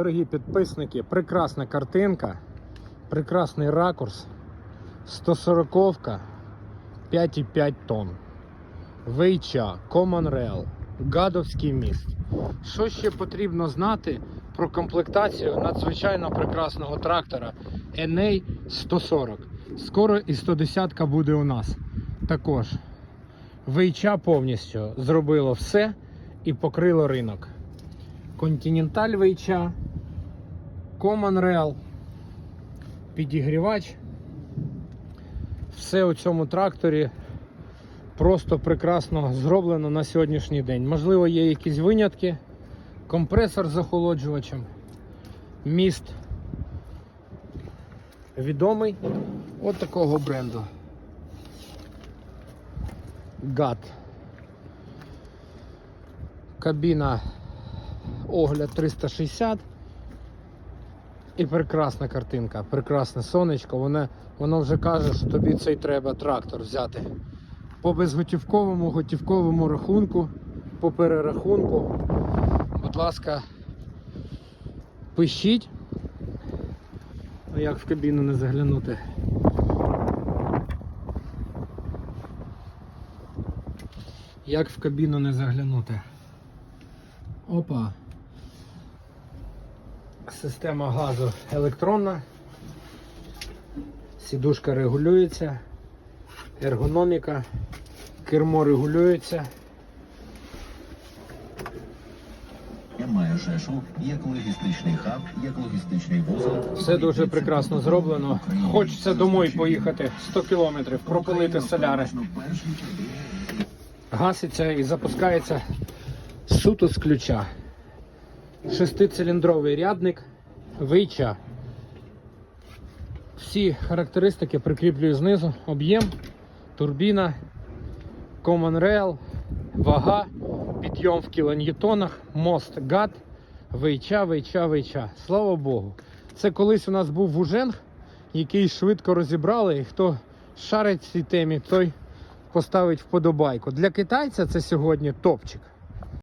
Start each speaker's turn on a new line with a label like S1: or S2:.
S1: Дорогі підписники, прекрасна картинка, прекрасний ракурс. 140-ка, 5,5 тонн. Вейча, Common Rail, Гадовський міст. Що ще потрібно знати про комплектацію надзвичайно прекрасного трактора NA 140. Скоро і 110-ка буде у нас. Також Вейча повністю зробило все і покрило ринок. Континенталь Вейча, Common Rail, підігрівач. Все у цьому тракторі просто прекрасно зроблено на сьогоднішній день. Можливо, є якісь винятки. Компресор з охолоджувачем, міст відомий от такого бренду. GAT. Кабіна огляд 360. І прекрасна картинка, прекрасне сонечко. Воно, воно вже каже, що тобі цей треба трактор взяти. По безготівковому, готівковому рахунку, по перерахунку. Будь ласка, пишіть. Ну як в кабіну не заглянути. Як в кабіну не заглянути. Опа. Система газу електронна. Сідушка регулюється, ергономіка, кермо регулюється.
S2: Має Жешу як логістичний хаб, як логістичний вузол.
S1: Все дуже прекрасно зроблено. Хочеться домой поїхати 100 кілометрів, пропилити соляри. Гаситься і запускається суто з ключа. Шестициліндровий рядник, вийча. Всі характеристики прикріплюю знизу. Об'єм, турбіна, Common Rail, вага, підйом в кілоньютонах, мост гад, вийча, вийча, вийча. Слава Богу. Це колись у нас був вуженг, який швидко розібрали, і хто шарить в цій темі, той поставить вподобайку. Для китайця це сьогодні топчик.